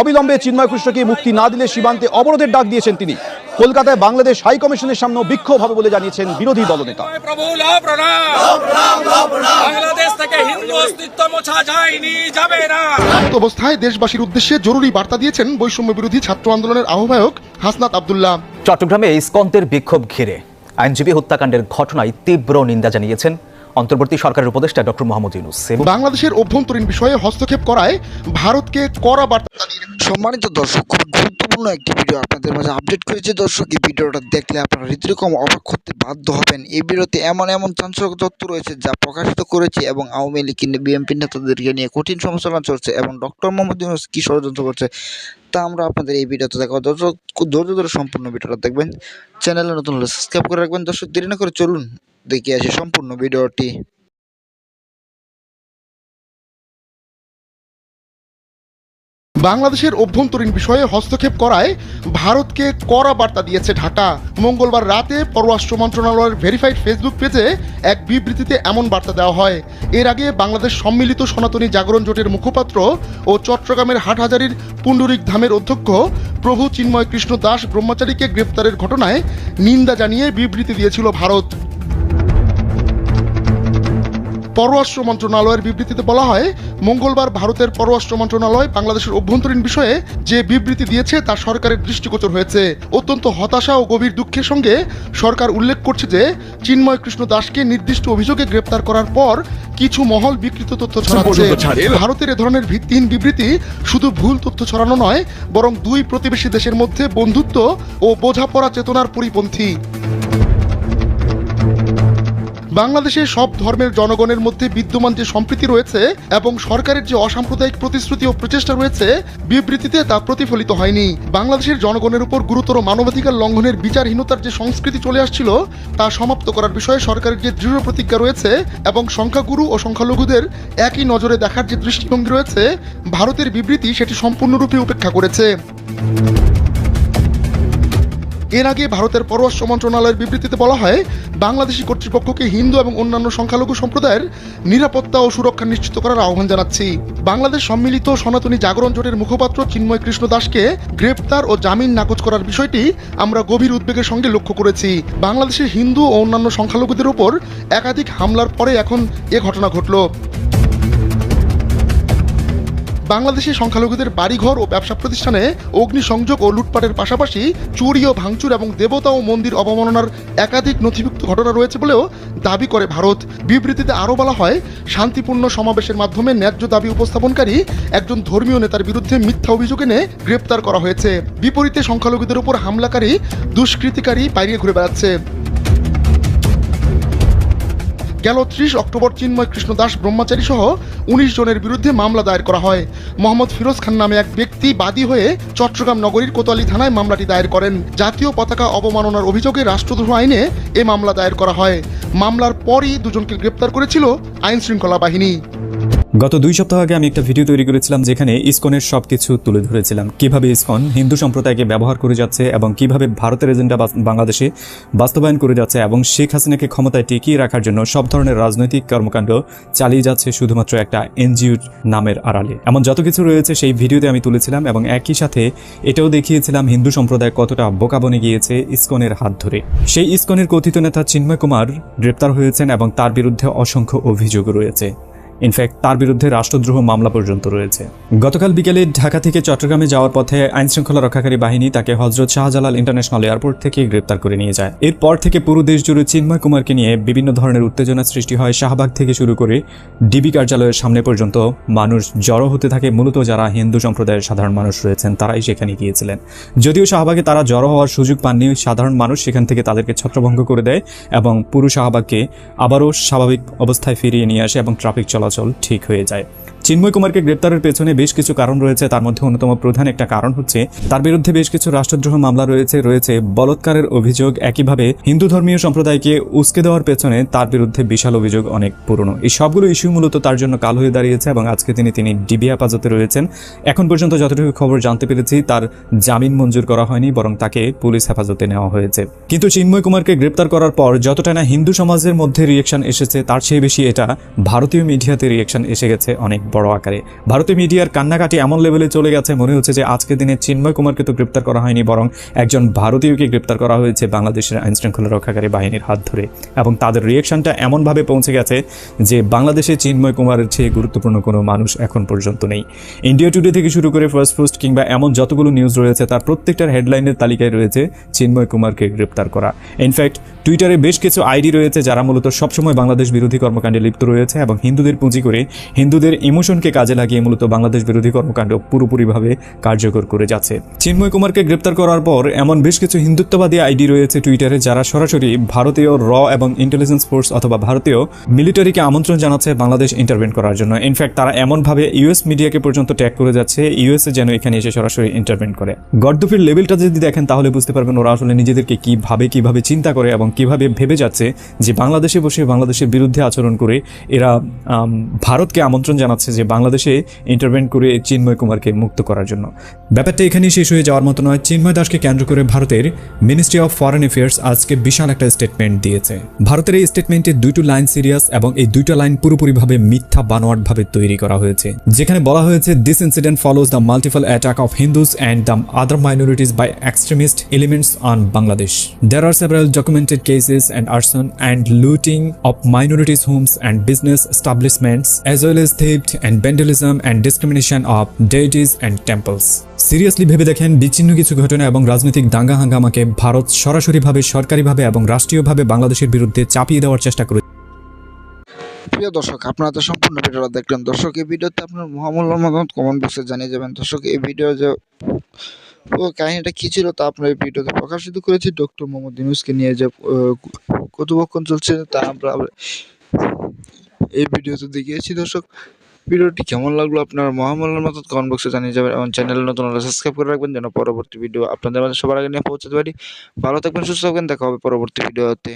অবিলম্বে চিন্ময় কৃষ্ণকে মুক্তি না দিলে সীমান্তে অবরোধের ডাক দিয়েছেন তিনি। কলকাতায় বাংলাদেশ হাই কমিশনের সামনে বিক্ষোভ হবে বলে জানিয়েছেন বিরোধী দলনেতা। প্রভু লাভ প্রণাম। বাংলাদেশ থেকে হিন্দু অস্তিত্ব মোছা যায়নি যাবে না। এমত অবস্থায় দেশবাসীর উদ্দেশ্যে জরুরি বার্তা দিয়েছেন বৈষম্য বিরোধী ছাত্র আন্দোলনের আহ্বায়ক হাসনাত আবদুল্লাহ। চট্টগ্রামে ইস্কন্তের বিক্ষোভ ঘিরে আইনজীবী হত্যাকাণ্ডের ঘটনায় তীব্র নিন্দা জানিয়েছেন অন্তর্বর্তী সরকারের উপদেষ্টা ডক্টর মোহাম্মদ ইউনুস। এবং বাংলাদেশের অভ্যন্তরীণ বিষয়ে হস্তক্ষেপ করায় ভারতকে কড়া বার্তা সম্মানিত দর্শক খুব গুরুত্বপূর্ণ একটি ভিডিও আপনাদের মাঝে আপডেট করেছে দর্শক। এই ভিডিওটা দেখলে আপনারা রীতিরকম অবাক করতে বাধ্য হবেন। এই ভিডিওতে এমন এমন চাঞ্চল্যকর তথ্য রয়েছে যা প্রকাশিত করেছে এবং আওয়ামী লীগ কিংবা বিএনপি নেতাদেরকে নিয়ে কঠিন সমালোচনা চলছে এবং ডক্টর মোহাম্মদ ইউনুস কী ষড়যন্ত্র করছে তা আমরা আপনাদের এই ভিডিওতে দেখাবো। দর্শক খুব ধৈর্য ধরে সম্পূর্ণ ভিডিওটা দেখবেন। চ্যানেলে নতুন হলে সাবস্ক্রাইব করে রাখবেন। দর্শক দেরি না করে চলুন। দেখে আসি সম্পূর্ণ ভিডিওটি। বাংলাদেশের অভ্যন্তরীণ বিষয়ে হস্তক্ষেপ করায় ভারতকে কড়া বার্তা দিয়েছে ঢাকা। মঙ্গলবার রাতে পররাষ্ট্র মন্ত্রণালয়ের ভেরিফাইড ফেসবুক পেজে এক বিবৃতিতে এমন বার্তা দেওয়া হয়। এর আগে বাংলাদেশ সম্মিলিত সনাতনী জাগরণ জোটের মুখপাত্র ও চট্টগ্রামের হাটহাজারির পুণ্ডরিক ধামের অধ্যক্ষ প্রভু চিন্ময় কৃষ্ণ দাস ব্রহ্মচারীকে গ্রেফতারের ঘটনায় নিন্দা জানিয়ে বিবৃতি দিয়েছিল ভারত। পররাষ্ট্র মন্ত্রণালয়ের বিবৃতিতে বলা হয় মঙ্গলবার ভারতের পররাষ্ট্র মন্ত্রণালয় বাংলাদেশের অভ্যন্তরীণ বিষয়ে যে বিবৃতি দিয়েছে তা সরকারের দৃষ্টিগোচর হয়েছে। অত্যন্ত হতাশা ও গভীর দুঃখের সঙ্গে সরকার উল্লেখ করছে যে চিন্ময় কৃষ্ণ দাসকে নির্দিষ্ট অভিযোগে গ্রেপ্তার করার পর কিছু মহল বিকৃত তথ্য ছড়াচ্ছে। ভারতের এ ধরনের ভিত্তিহীন বিবৃতি শুধু ভুল তথ্য ছড়ানো নয় বরং দুই প্রতিবেশী দেশের মধ্যে বন্ধুত্ব ও বোঝাপড়া চেতনার পরিপন্থী। বাংলাদেশের সব ধর্মের জনগণের মধ্যে বিদ্যমান যে সম্প্রীতি রয়েছে এবং সরকারের যে অসাম্প্রদায়িক প্রতিশ্রুতি ও প্রচেষ্টা রয়েছে, বিবৃতিতে তা প্রতিফলিত হয়নি। বাংলাদেশের জনগণের উপর গুরুতর মানবাধিকার লঙ্ঘনের বিচারহীনতার যে সংস্কৃতি চলে আসছিল, তা সমাপ্ত করার বিষয়ে সরকারের যে দৃঢ় প্রতিজ্ঞা রয়েছে এবং সংখ্যাগুরু ও সংখ্যালঘুদের একই নজরে দেখার যে দৃষ্টিভঙ্গি রয়েছে, ভারতের বিবৃতি সেটি সম্পূর্ণরূপে উপেক্ষা করেছে। এর আগে ভারতের পররাষ্ট্র মন্ত্রণালয়ের বিবৃতিতে বলা হয়, বাংলাদেশি কর্তৃপক্ষকে হিন্দু এবং অন্যান্য সংখ্যালঘু সম্প্রদায়ের নিরাপত্তা ও সুরক্ষা নিশ্চিত করার আহ্বান জানাচ্ছি। বাংলাদেশ সম্মিলিত সনাতনী জাগরণ জোটের মুখপাত্র চিন্ময় কৃষ্ণ দাসকে গ্রেপ্তার ও জামিন নাকচ করার বিষয়টি আমরা গভীর উদ্বেগের সঙ্গে লক্ষ্য করেছি। বাংলাদেশের হিন্দু ও অন্যান্য সংখ্যালঘুদের উপর একাধিক হামলার পরে এখন এ ঘটনা ঘটল। বাংলাদেশে সংখ্যালঘুদের বাড়িঘর ও ব্যবসা প্রতিষ্ঠানে অগ্নিসংযোগ ও লুটপাটের পাশাপাশি চুরি ও ভাঙচুর এবং দেবতা ও মন্দির অবমাননার একাধিক নথিভুক্ত ঘটনা রয়েছে বলেও দাবি করে ভারত। বিবৃতিতে আরও বলা হয়, শান্তিপূর্ণ সমাবেশের মাধ্যমে ন্যায্য দাবি উপস্থাপনকারী একজন ধর্মীয় নেতার বিরুদ্ধে মিথ্যা অভিযোগ এনে গ্রেপ্তার করা হয়েছে। বিপরীতে সংখ্যালঘুদের উপর হামলাকারী, দুষ্কৃতিকারী বাইরে ঘুরে বেড়াচ্ছে। গেল ত্রিশ অক্টোবর চিন্ময় কৃষ্ণ দাস ব্রহ্মচারী সহ উনিশ জনের বিরুদ্ধে মামলা দায়ের করা হয়। মোহাম্মদ ফিরোজ খান নামে এক ব্যক্তি বাদী হয়ে চট্টগ্রাম নগরীর কোতোয়ালি থানায় মামলাটি দায়ের করেন। জাতীয় পতাকা অবমাননার অভিযোগে রাষ্ট্রদ্রোহ আইনে এ মামলা দায়ের করা হয়। মামলার পরই দুজনকে গ্রেপ্তার করেছিল আইন শৃঙ্খলা বাহিনী। গত দুই সপ্তাহ আগে আমি একটা ভিডিও তৈরি করেছিলাম যেখানে ইসকনের সবকিছু তুলে ধরেছিলাম। কীভাবে ইসকন হিন্দু সম্প্রদায়কে ব্যবহার করে যাচ্ছে এবং কীভাবে ভারতের এজেন্ডা বাংলাদেশে বাস্তবায়ন করে যাচ্ছে এবং শেখ হাসিনাকে ক্ষমতায় টিকিয়ে রাখার জন্য সব ধরনের রাজনৈতিক কর্মকাণ্ড চালিয়ে যাচ্ছে শুধুমাত্র একটা এনজিওর নামের আড়ালে। এমন যত কিছু রয়েছে সেই ভিডিওতে আমি তুলেছিলাম এবং একই সাথে এটাও দেখিয়েছিলাম হিন্দু সম্প্রদায় কতটা বোকা বনে গিয়েছে ইসকনের হাত ধরে। সেই ইসকনের কথিত নেতা চিন্ময় কুমার গ্রেপ্তার হয়েছেন এবং তার বিরুদ্ধে অসংখ্য অভিযোগ রয়েছে। ইনফ্যাক্ট তার বিরুদ্ধে রাষ্ট্রদ্রোহ মামলা পর্যন্ত রয়েছে। গতকাল বিকেলে ঢাকা থেকে চট্টগ্রামে যাওয়ার পথে আইন শৃঙ্খলা রক্ষাকারী বাহিনী তাকে হজরত শাহজালাল ইন্টারন্যাশনাল এয়ারপোর্ট থেকে গ্রেপ্তার করে নিয়ে যায়। এরপর থেকে পুরো দেশ জুড়ে চিন্ময় কুমারকে নিয়ে বিভিন্ন ধরনের উত্তেজনা সৃষ্টি হয় শাহবাগ থেকে শুরু করে ডিবি কার্যালয়ের সামনে পর্যন্ত। মানুষ জড়ো হতে থাকে মূলত যারা হিন্দু সম্প্রদায়ের সাধারণ মানুষ রয়েছেন, তারাই সেখানে গিয়েছিলেন। যদিও শাহবাগে তারা জড়ো হওয়ার সুযোগ পাননি, সাধারণ মানুষ সেখান থেকে তাদেরকে ছত্রভঙ্গ করে দেয় এবং পুরো শাহবাগকে আবারও স্বাভাবিক অবস্থায় ফিরিয়ে নিয়ে আসে এবং ট্রাফিক চলাচল ঠিক হয়ে যায়। চিন্ময় কুমারকে গ্রেপ্তারের পেছনে বেশ কিছু কারণ রয়েছে। তার মধ্যে অন্যতম প্রধান একটা কারণ হচ্ছে, তার বিরুদ্ধে বেশ কিছু রাষ্ট্রদ্রোহ মামলা রয়েছে রয়েছে বলৎকারের অভিযোগ। একইভাবে হিন্দু ধর্মীয় সম্প্রদায়কে উস্কে দেওয়ার পেছনে তার বিরুদ্ধে বিশাল অভিযোগ অনেক পুরনো। এই সবগুলো ইস্যু মূলত তার জন্য কাল হয়ে দাঁড়িয়েছে এবং আজকে তিনি তিনি ডিবি হেফাজতে রয়েছেন। এখন পর্যন্ত যতটুকু খবর জানতে পেরেছি, তার জামিন মঞ্জুর করা হয়নি, বরং তাকে পুলিশ হেফাজতে নেওয়া হয়েছে। কিন্তু চিন্ময় কুমারকে গ্রেপ্তার করার পর যতটা না হিন্দু সমাজের মধ্যে রিয়েকশন এসেছে, তার চেয়ে বেশি এটা ভারতীয় মিডিয়াতে রিয়েকশন এসে গেছে অনেক বড় আকারে। ভারতীয় মিডিয়ার কান্নাকাটি এমন লেভেলে চলে গেছে, মনে হচ্ছে যে আজকের দিনে চিন্ময় কুমারকে তো গ্রেপ্তার করা হয়নি, বরং একজন ভারতীয়কে গ্রেপ্তার করা হয়েছে বাংলাদেশের আইন শৃঙ্খলা রক্ষাকারী বাহিনীর হাত ধরে। এবং তাদের রিয়েকশনটা এমনভাবে পৌঁছে গেছে যে বাংলাদেশে চিন্ময় কুমারের চেয়ে গুরুত্বপূর্ণ কোনো মানুষ এখন পর্যন্ত নেই। ইন্ডিয়া টুডে থেকে শুরু করে ফার্স্ট পোস্ট কিংবা এমন যতগুলো নিউজ রয়েছে, তার প্রত্যেকটার হেডলাইনের তালিকায় রয়েছে চিন্ময় কুমারকে গ্রেপ্তার করা। ইনফ্যাক্ট টুইটারে বেশ কিছু আইডি রয়েছে যারা মূলত সবসময় বাংলাদেশ বিরোধী কর্মকাণ্ডে লিপ্ত রয়েছে এবং হিন্দুদের পুঁজি করে হিন্দুদের ইমোশনকে কাজে লাগিয়ে মূলত বাংলাদেশ বিরোধী কর্মকাণ্ড পুরোপুরিভাবে কার্যকর করে যাচ্ছে। চিন্ময় কুমারকে গ্রেপ্তার করার পর এমন বেশ কিছু হিন্দুত্ববাদী আইডি রয়েছে টুইটারে যারা সরাসরি ভারতীয় র এবং ইন্টেলিজেন্স ফোর্স অথবা ভারতীয় মিলিটারিকে আমন্ত্রণ জানাচ্ছে বাংলাদেশ ইন্টারভেন করার জন্য। ইনফ্যাক্ট তারা এমনভাবে ইউএস মিডিয়াকে পর্যন্ত ট্যাগ করে যাচ্ছে ইউএসএ যেন এখানে এসে সরাসরি ইন্টারভেন করে। গর্দফির লেভেলটা যদি দেখেন, তাহলে বুঝতে পারবেন ওরা আসলে নিজেদেরকে কীভাবে কীভাবে চিন্তা করে এবং কীভাবে ভেবে যাচ্ছে যে বাংলাদেশে বসে বাংলাদেশের বিরুদ্ধে আচরণ করে এরা ভারতকে আমন্ত্রণ জানাচ্ছে যে বাংলাদেশে ইন্টারভেন করে চিন্ময় কুমারকে মুক্ত করার জন্য। ব্যাপারটা এখানেই শেষ হয়ে যাওয়ার মতো নয়। চিন্ময় দাসকে কেন্দ্র করে ভারতের মিনিস্ট্রি অফ ফরেন অ্যাফেয়ার্স আজকে বিশাল একটা স্টেটমেন্ট দিয়েছে। ভারতের এই স্টেটমেন্টে দুইটো লাইন সিরিয়াস এবং এই দুইটা লাইন পুরোপুরিভাবে মিথ্যা বানোয়াটভাবে তৈরি করা হয়েছে। যেখানে বলা হয়েছে this incident follows the multiple attack of Hindus and the other minorities by extremist elements on Bangladesh There are several documented cases and arson and looting of minorities' homes and business establishments, as well as theft and vandalism and discrimination of deities and temples. Seriously ভেবে দেখেন বিচ্ছিন্ন কিছু ঘটনা এবং রাজনৈতিক দাঙ্গা হাঙ্গামাকে ভারত সরাসরিভাবে, সরকারিভাবে এবং রাষ্ট্রীয়ভাবে বাংলাদেশের বিরুদ্ধে চাপিয়ে দেওয়ার চেষ্টা করে প্রিয় দর্শক, আপনারা তো সম্পূর্ণ ভিডিওটা দেখলেন। দর্শক, এই ভিডিওতে আপনার মহামূল্য মতামত কমেন্ট বক্সে জানিয়ে যাবেন দর্শক, এই ভিডিও যে কাহিনীটা কি ছিল তা আমরা এই ভিডিওতে প্রকাশিত করেছি। ডক্টর মোহাম্মদ ইউনুসকে নিয়ে যে কথোপকথন চলছে, তা আমরা এই ভিডিওতে দেখিয়েছি। দর্শক ভিডিওটি কেমন লাগল আপনার মহামূল্যের মতো কমেন্ট বক্সে জানিয়ে যাবেন এবং চ্যানেল নতুন হলে সাবস্ক্রাইব করে রাখবেন যেন পরবর্তী ভিডিও আপনাদের মাঝে সবার আগে নিয়ে পৌঁছাতে পারি। ভালো থাকবেন, সুস্থ থাকবেন, দেখা হবে পরবর্তী ভিডিওতে